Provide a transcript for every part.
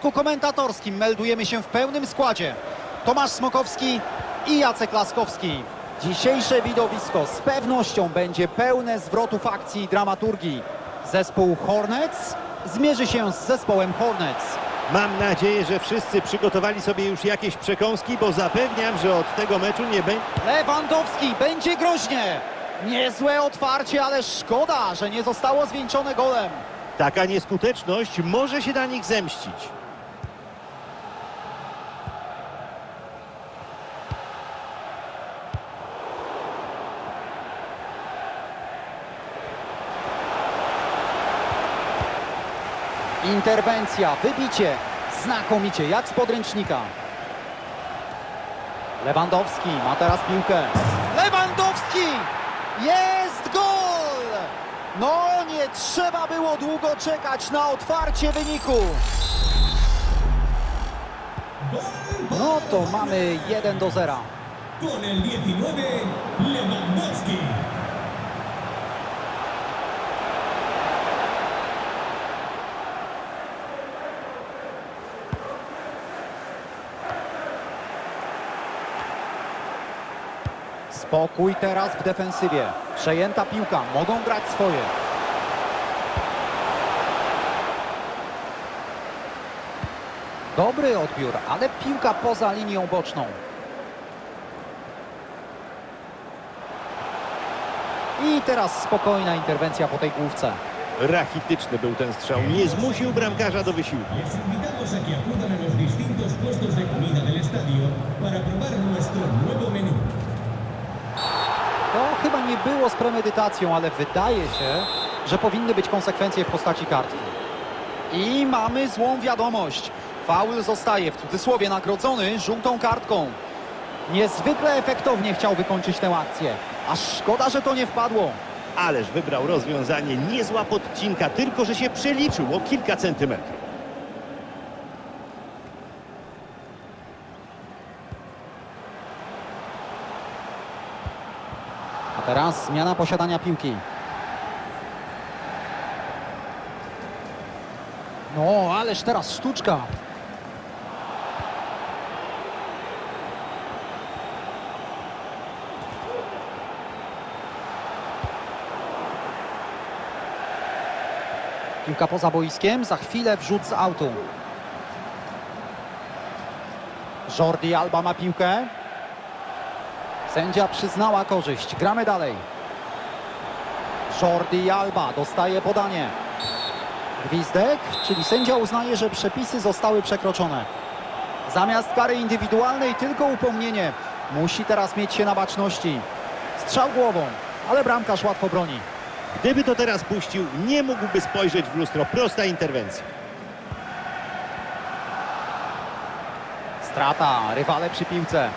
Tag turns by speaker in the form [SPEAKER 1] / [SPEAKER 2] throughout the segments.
[SPEAKER 1] Komentatorskim meldujemy się w pełnym składzie. Tomasz Smokowski i Jacek Laskowski. Dzisiejsze widowisko z pewnością będzie pełne zwrotów akcji i dramaturgii. Zespół Hornets zmierzy się z zespołem Hornets.
[SPEAKER 2] Mam nadzieję, że wszyscy przygotowali sobie już jakieś przekąski, bo zapewniam, że od tego meczu nie będzie...
[SPEAKER 1] Lewandowski będzie groźnie. Niezłe otwarcie, ale szkoda, że nie zostało zwieńczone golem.
[SPEAKER 2] Taka nieskuteczność może się na nich zemścić.
[SPEAKER 1] Interwencja, wybicie. Znakomicie, jak z podręcznika. Lewandowski ma teraz piłkę. Lewandowski! Jest gol! No, nie trzeba było długo czekać na otwarcie wyniku. No to mamy 1 do 0.
[SPEAKER 3] Con el 19, Lewandowski.
[SPEAKER 1] Spokój teraz w defensywie. Przejęta piłka, mogą grać swoje. Dobry odbiór, ale piłka poza linią boczną. I teraz spokojna interwencja po tej główce.
[SPEAKER 2] Rachityczny był ten strzał. Nie zmusił bramkarza do wysiłku.
[SPEAKER 3] Para probar nuestro nuevo menú.
[SPEAKER 1] To chyba nie było z premedytacją, ale wydaje się, że powinny być konsekwencje w postaci kartki. I mamy złą wiadomość. Faul zostaje w cudzysłowie nagrodzony żółtą kartką. Niezwykle efektownie chciał wykończyć tę akcję. Aż szkoda, że to nie wpadło.
[SPEAKER 2] Ależ wybrał rozwiązanie niezła podcinka, tylko że się przeliczył o kilka centymetrów.
[SPEAKER 1] Teraz zmiana posiadania piłki. No, ależ teraz sztuczka. Piłka poza boiskiem, za chwilę wrzut z autu. Jordi Alba ma piłkę. Sędzia przyznała korzyść. Gramy dalej. Jordi Alba dostaje podanie. Gwizdek, czyli sędzia uznaje, że przepisy zostały przekroczone. Zamiast kary indywidualnej tylko upomnienie. Musi teraz mieć się na baczności. Strzał głową, ale bramkarz łatwo broni.
[SPEAKER 2] Gdyby to teraz puścił, nie mógłby spojrzeć w lustro. Prosta interwencja.
[SPEAKER 1] Strata, rywale przy piłce.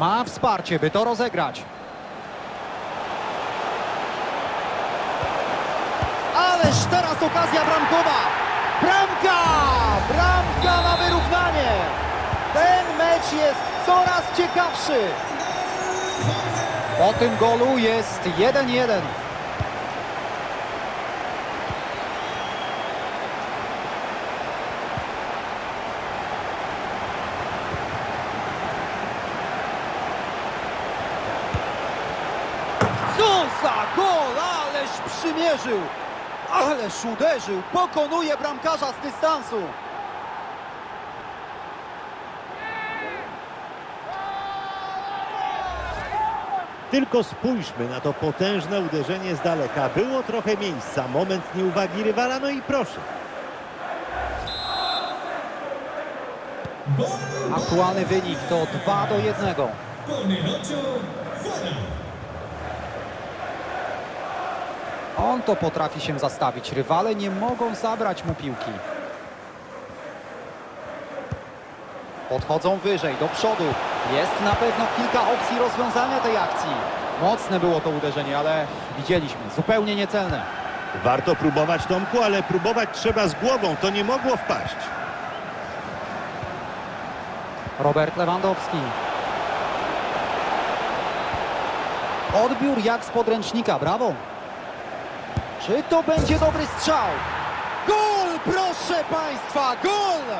[SPEAKER 1] Ma wsparcie, by to rozegrać. Ależ teraz okazja bramkowa. Bramka! Bramka na wyrównanie. Ten mecz jest coraz ciekawszy. Po tym golu jest 1-1. Za gol! Ależ przymierzył! Ależ uderzył! Pokonuje bramkarza z dystansu!
[SPEAKER 2] Tylko spójrzmy na to potężne uderzenie z daleka. Było trochę miejsca, moment nieuwagi rywala, no i proszę.
[SPEAKER 1] Aktualny wynik to 2 do 1.
[SPEAKER 3] con el 8, fuera.
[SPEAKER 1] On to potrafi się zastawić. Rywale nie mogą zabrać mu piłki. Podchodzą wyżej, do przodu. Jest na pewno kilka opcji rozwiązania tej akcji. Mocne było to uderzenie, ale widzieliśmy, zupełnie niecelne.
[SPEAKER 2] Warto próbować, Tomku, ale próbować trzeba z głową. To nie mogło wpaść.
[SPEAKER 1] Robert Lewandowski. Odbiór jak z podręcznika, brawo. Czy to będzie dobry strzał? Gol, proszę Państwa, gol!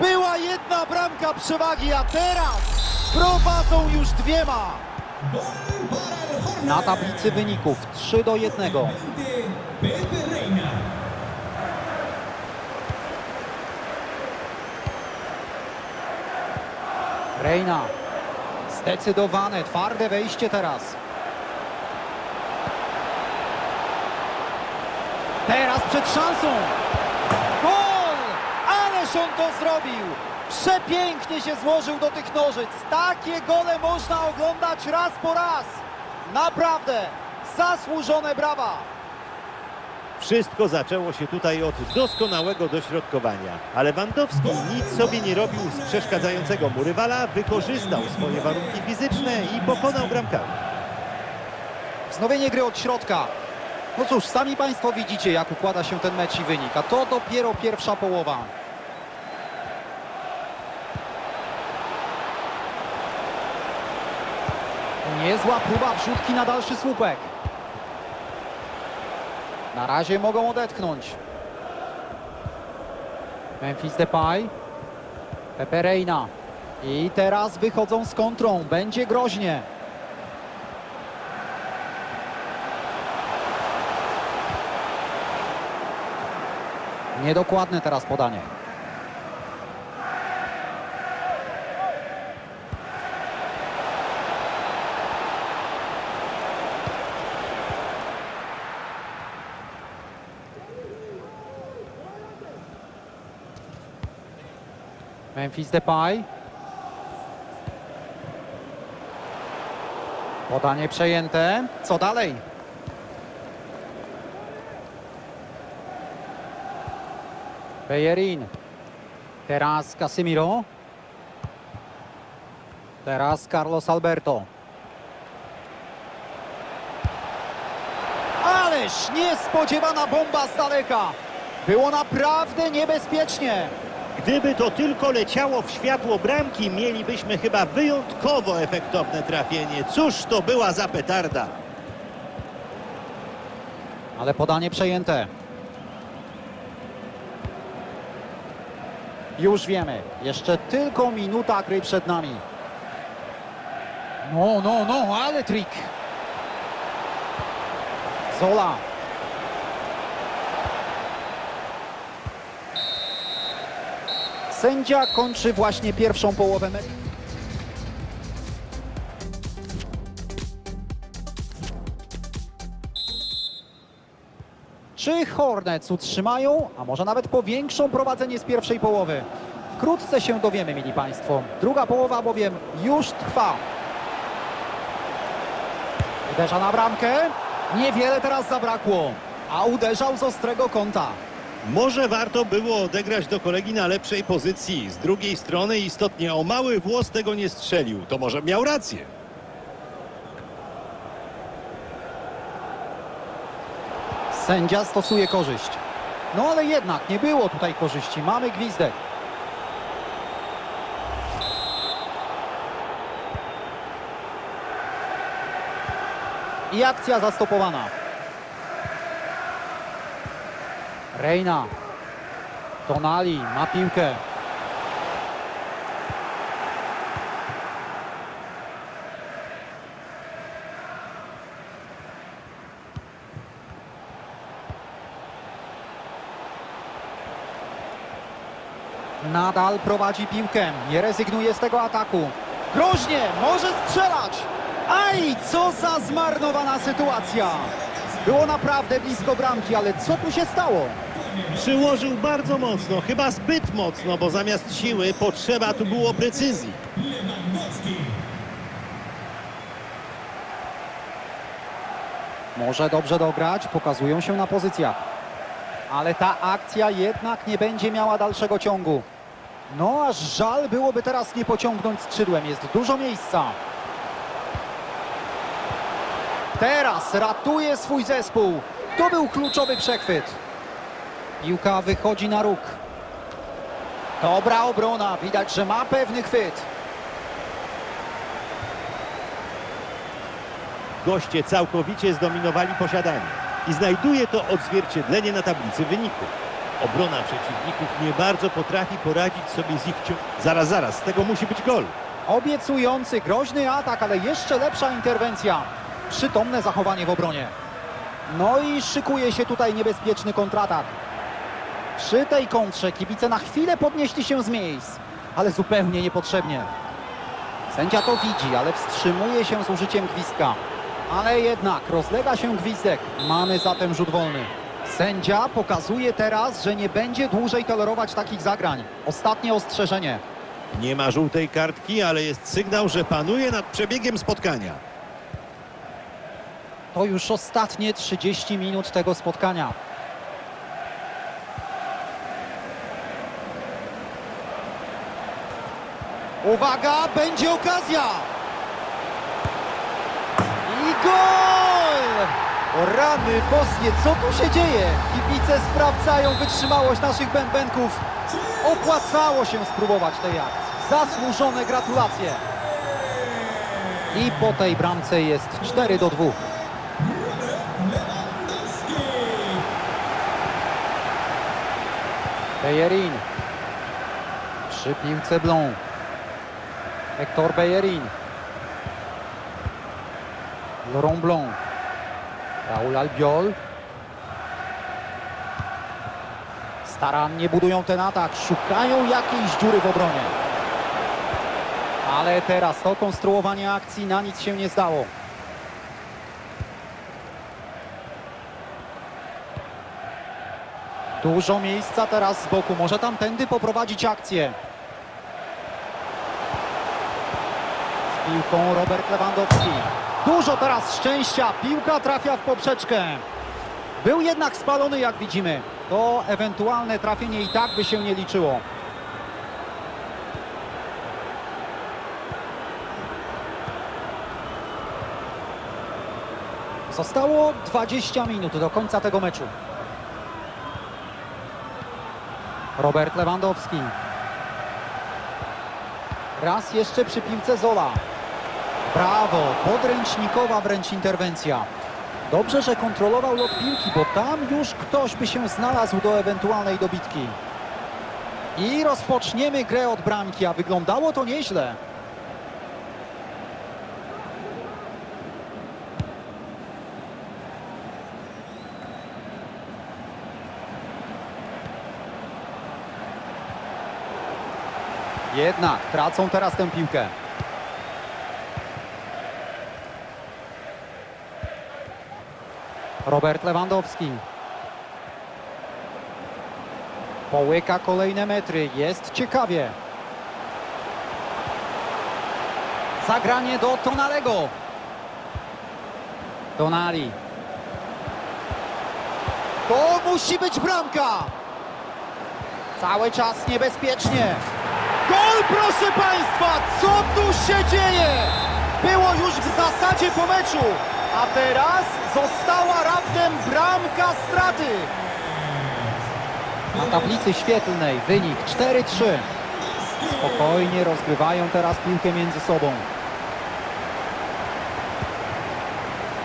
[SPEAKER 1] Była jedna bramka przewagi, a teraz prowadzą już dwiema. Na tablicy wyników 3 do 1.
[SPEAKER 3] Pepe Reina.
[SPEAKER 1] Reina. Zdecydowane, twarde wejście teraz. Teraz przed szansą. Gol! Ależ on to zrobił! Przepięknie się złożył do tych nożyc. Takie gole można oglądać raz po raz. Naprawdę zasłużone brawa.
[SPEAKER 2] Wszystko zaczęło się tutaj od doskonałego dośrodkowania, ale Lewandowski nic sobie nie robił z przeszkadzającego mu rywala, wykorzystał swoje warunki fizyczne i pokonał bramkarza.
[SPEAKER 1] Wznowienie gry od środka. No cóż, sami Państwo widzicie, jak układa się ten mecz i wynik, a to dopiero pierwsza połowa. Niezła próba wrzutki na dalszy słupek. Na razie mogą odetchnąć. Memphis Depay. Pepe Reina. I teraz wychodzą z kontrą. Będzie groźnie. Niedokładne teraz podanie. Memphis Depay. Podanie przejęte. Co dalej? Bellerin. Teraz Casemiro. Teraz Carlos Alberto. Ależ niespodziewana bomba z daleka. Było naprawdę niebezpiecznie.
[SPEAKER 2] Gdyby to tylko leciało w światło bramki, mielibyśmy chyba wyjątkowo efektowne trafienie. Cóż to była za petarda.
[SPEAKER 1] Ale podanie przejęte. Już wiemy. Jeszcze tylko minuta gry przed nami. No, no, no, ale trik. Zola. Sędzia kończy właśnie pierwszą połowę meczu. Czy Hornets utrzymają, a może nawet powiększą prowadzenie z pierwszej połowy? Wkrótce się dowiemy, mili Państwo. Druga połowa bowiem już trwa. Uderza na bramkę. Niewiele teraz zabrakło, a uderzał z ostrego kąta.
[SPEAKER 2] Może warto było odegrać do kolegi na lepszej pozycji. Z drugiej strony istotnie o mały włos tego nie strzelił. To może miał rację.
[SPEAKER 1] Sędzia stosuje korzyść. No ale jednak nie było tutaj korzyści. Mamy gwizdek. I akcja zastopowana. Reina. Tonali ma piłkę. Nadal prowadzi piłkę. Nie rezygnuje z tego ataku. Groźnie, może strzelać. Aj, co za zmarnowana sytuacja. Było naprawdę blisko bramki, ale co tu się stało?
[SPEAKER 2] Przyłożył bardzo mocno, chyba zbyt mocno, bo zamiast siły potrzeba tu było precyzji.
[SPEAKER 1] Może dobrze dograć, pokazują się na pozycjach. Ale ta akcja jednak nie będzie miała dalszego ciągu. No aż żal byłoby teraz nie pociągnąć skrzydłem, jest dużo miejsca. Teraz ratuje swój zespół. To był kluczowy przechwyt. Piłka wychodzi na róg. Dobra obrona, widać, że ma pewny chwyt.
[SPEAKER 2] Goście całkowicie zdominowali posiadanie. i znajduje to odzwierciedlenie na tablicy wyników. Obrona przeciwników nie bardzo potrafi poradzić sobie z ich cią... Zaraz, zaraz, z tego musi być gol.
[SPEAKER 1] Obiecujący, groźny atak, ale jeszcze lepsza interwencja. Przytomne zachowanie w obronie. No i szykuje się tutaj niebezpieczny kontratak. Przy tej kontrze kibice na chwilę podnieśli się z miejsc, ale zupełnie niepotrzebnie. Sędzia to widzi, ale wstrzymuje się z użyciem gwizdka. Ale jednak rozlega się gwizdek. Mamy zatem rzut wolny. Sędzia pokazuje teraz, że nie będzie dłużej tolerować takich zagrań. Ostatnie ostrzeżenie.
[SPEAKER 2] Nie ma żółtej kartki, ale jest sygnał, że panuje nad przebiegiem spotkania.
[SPEAKER 1] To już ostatnie 30 minut tego spotkania. Uwaga, będzie okazja! I gol! O rany boskie, co tu się dzieje? Kibice sprawdzają wytrzymałość naszych bębenków. Opłacało się spróbować tej akcji. Zasłużone gratulacje. I po tej bramce jest 4 do 2. Bellerin. Przy piłce Blon. Hector Bellerin. Laurent Blanc. Raul Albiol. Starannie budują ten atak. Szukają jakiejś dziury w obronie. Ale teraz to konstruowanie akcji na nic się nie zdało. Dużo miejsca teraz z boku. Może tamtędy poprowadzić akcję. Z piłką Robert Lewandowski. Dużo teraz szczęścia. Piłka trafia w poprzeczkę. Był jednak spalony, jak widzimy. To ewentualne trafienie i tak by się nie liczyło. Zostało 20 minut do końca tego meczu. Robert Lewandowski. Raz jeszcze przy piłce Zola. Brawo, podręcznikowa wręcz interwencja. Dobrze, że kontrolował lot piłki, bo tam już ktoś by się znalazł do ewentualnej dobitki. I rozpoczniemy grę od bramki, a wyglądało to nieźle. Jednak tracą teraz tę piłkę. Robert Lewandowski. Połyka kolejne metry. Jest ciekawie. Zagranie do Tonalego. Tonali. To musi być bramka. Cały czas niebezpiecznie. Gol, proszę Państwa! Co tu się dzieje? Było już w zasadzie po meczu, a teraz została raptem bramka straty. Na tablicy świetlnej wynik 4-3. Spokojnie rozgrywają teraz piłkę między sobą.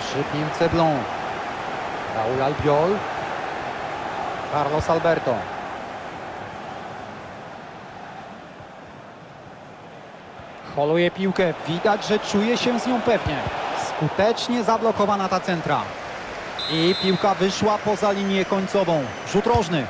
[SPEAKER 1] Przy piłce Blon. Raul Albiol. Carlos Alberto. Holuje piłkę. Widać, że czuje się z nią pewnie. Skutecznie zablokowana ta centra. I piłka wyszła poza linię końcową. Rzut rożny.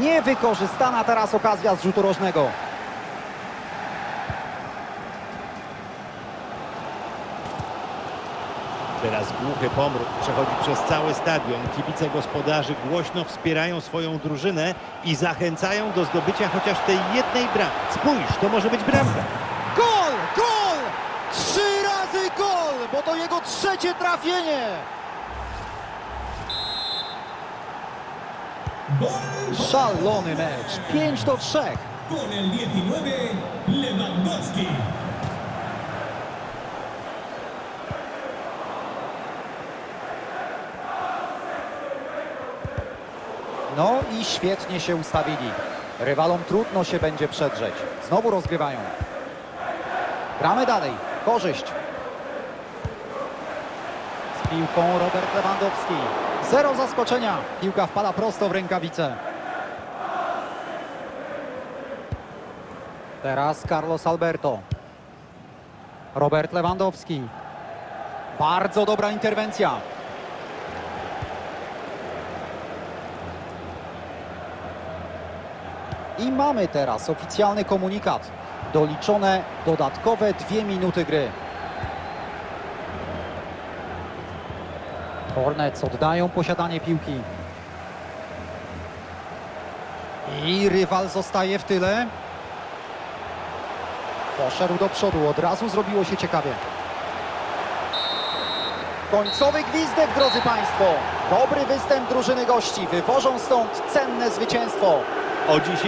[SPEAKER 1] Niewykorzystana teraz okazja z rzutu rożnego.
[SPEAKER 2] Teraz głuchy pomruk przechodzi przez cały stadion. Kibice gospodarzy głośno wspierają swoją drużynę i zachęcają do zdobycia chociaż tej jednej bramki. Spójrz, to może być bramka.
[SPEAKER 1] Gol! Gol! Bo to jego trzecie trafienie! Szalony mecz. 5 do 3.
[SPEAKER 3] con el 19, Lewandowski.
[SPEAKER 1] No i świetnie się ustawili. Rywalom trudno się będzie przedrzeć. Znowu rozgrywają. Gramy dalej. Korzyść. Piłką Robert Lewandowski. Zero zaskoczenia. Piłka wpada prosto w rękawice. Teraz Carlos Alberto. Robert Lewandowski. Bardzo dobra interwencja. I mamy teraz oficjalny komunikat. Doliczone dodatkowe dwie minuty gry. Hornets oddają posiadanie piłki. I rywal zostaje w tyle. Poszedł do przodu, od razu zrobiło się ciekawie. Końcowy gwizdek, drodzy Państwo. Dobry występ drużyny gości. Wywożą stąd cenne zwycięstwo.
[SPEAKER 2] O dziś